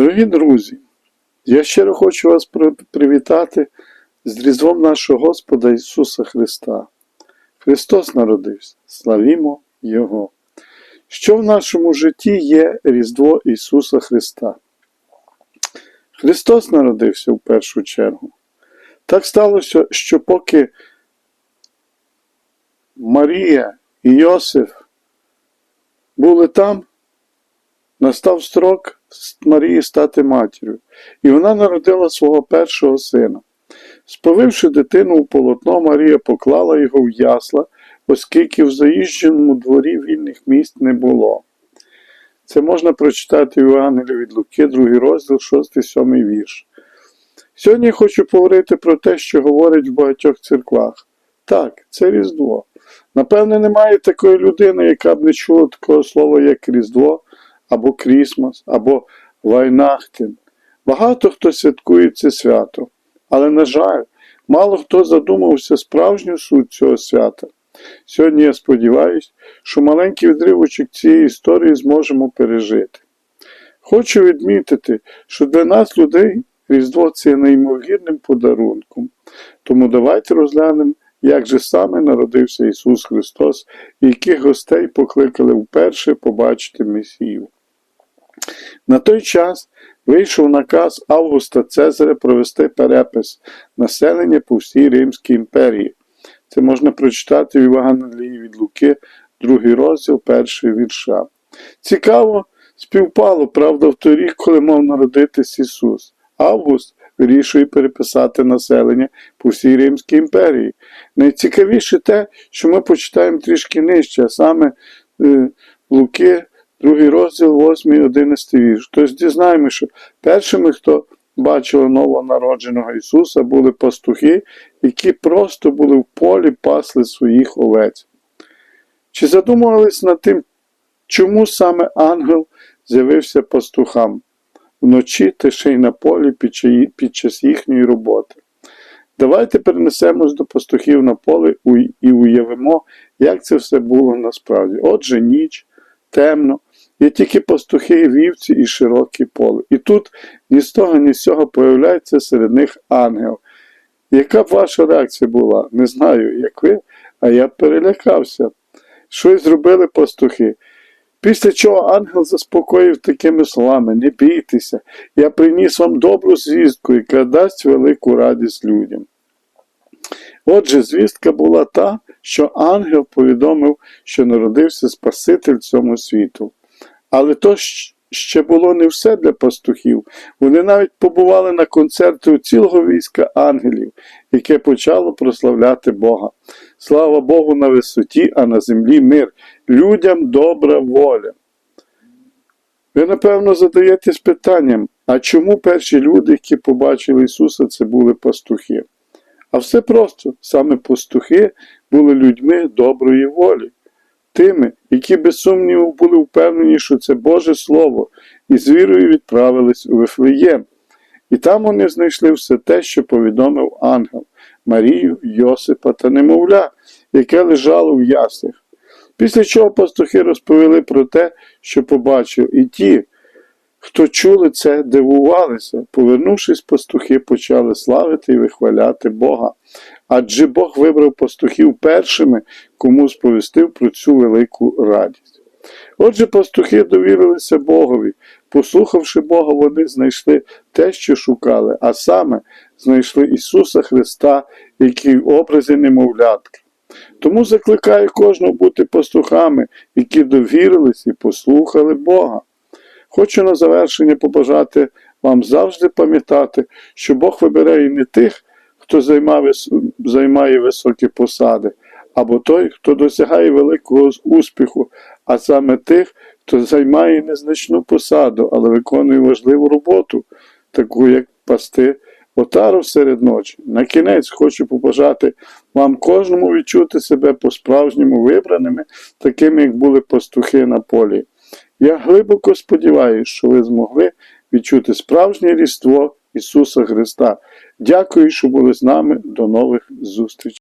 Дорогі друзі, я щиро хочу вас привітати з Різдвом нашого Господа Ісуса Христа. Христос народився, славімо Його. Що в нашому житті є Різдво Ісуса Христа? Христос народився в першу чергу. Так сталося, що поки Марія і Йосиф були там, настав строк Марії стати матір'ю, і вона народила свого першого сина. Сповивши дитину у полотно, Марія поклала його в ясла, оскільки в заїждженому дворі вільних місць не було. Це можна прочитати в Євангелії від Луки, 2 розділ, 6-7 вірш. Сьогодні хочу поговорити про те, що говорять в багатьох церквах. Так, це Різдво. Напевне, немає такої людини, яка б не чула такого слова, як Різдво, або Крісмас, або Вайнахтін. Багато хто святкує це свято, але, на жаль, мало хто задумався справжню суть цього свята. Сьогодні я сподіваюся, що маленький відривочок цієї історії зможемо пережити. Хочу відмітити, що для нас, людей, Різдво це неймовірним подарунком. Тому давайте розглянемо, як же саме народився Ісус Христос і яких гостей покликали вперше побачити Месію. На той час вийшов наказ Августа Цезаря провести перепис населення по всій Римській імперії. Це можна прочитати в Євангелії від Луки, другий розділ, перший вірша. Цікаво, співпало, правда, в той рік, коли мав народитись Ісус. Август вирішує переписати населення по всій Римській імперії. Найцікавіше те, що ми почитаємо трішки нижче, а саме е, Луки, другий розділ, 8, 11 вірш. Тобто дізнаємо, що першими, хто бачили новонародженого Ісуса, були пастухи, які просто були в полі, пасли своїх овець. Чи задумувались над тим, чому саме ангел з'явився пастухам вночі та ще й на полі під час їхньої роботи? Давайте перенесемось до пастухів на поле і уявимо, як це все було насправді. Отже, ніч, темно, є тільки пастухи, вівці і широке поле. І тут ні з того, ні з цього появляється серед них ангел. Яка б ваша реакція була? Не знаю, як ви, а я перелякався. Щось зробили пастухи. Після чого ангел заспокоїв такими словами: Не бійтеся, я приніс вам добру звістку, яка дасть велику радість людям. Отже, звістка була та, що ангел повідомив, що народився Спаситель цьому світу. Але то ще було не все для пастухів. Вони навіть побували на концерті у цілого війська ангелів, яке почало прославляти Бога. Слава Богу на висоті, а на землі мир. Людям добра воля. Ви, напевно, задаєтесь питанням, а чому перші люди, які побачили Ісуса, це були пастухи? А все просто, саме пастухи були людьми доброї волі, тими, які без сумніву були впевнені, що це Боже Слово, і з вірою відправились у Вифлеєм. І там вони знайшли все те, що повідомив ангел Марію, Йосипа та немовля, яке лежало в яслях. Після чого пастухи розповіли про те, що побачив, і ті, хто чули це, дивувалися. Повернувшись, пастухи почали славити і вихваляти Бога. Адже Бог вибрав пастухів першими, кому сповістив про цю велику радість. Отже, пастухи довірилися Богові. Послухавши Бога, вони знайшли те, що шукали, а саме знайшли Ісуса Христа, який в образі немовлятка. Тому закликаю кожного бути пастухами, які довірились і послухали Бога. Хочу на завершення побажати вам завжди пам'ятати, що Бог вибирає не тих, хто займає, займає високі посади, або той, хто досягає великого успіху, а саме тих, хто займає незначну посаду, але виконує важливу роботу, таку як пасти отару серед ночі. На кінець хочу побажати вам кожному відчути себе по-справжньому вибраними, такими, як були пастухи на полі. Я глибоко сподіваюся, що ви змогли відчути справжнє різдво Ісуса Христа. Дякую, що були з нами. До нових зустрічей.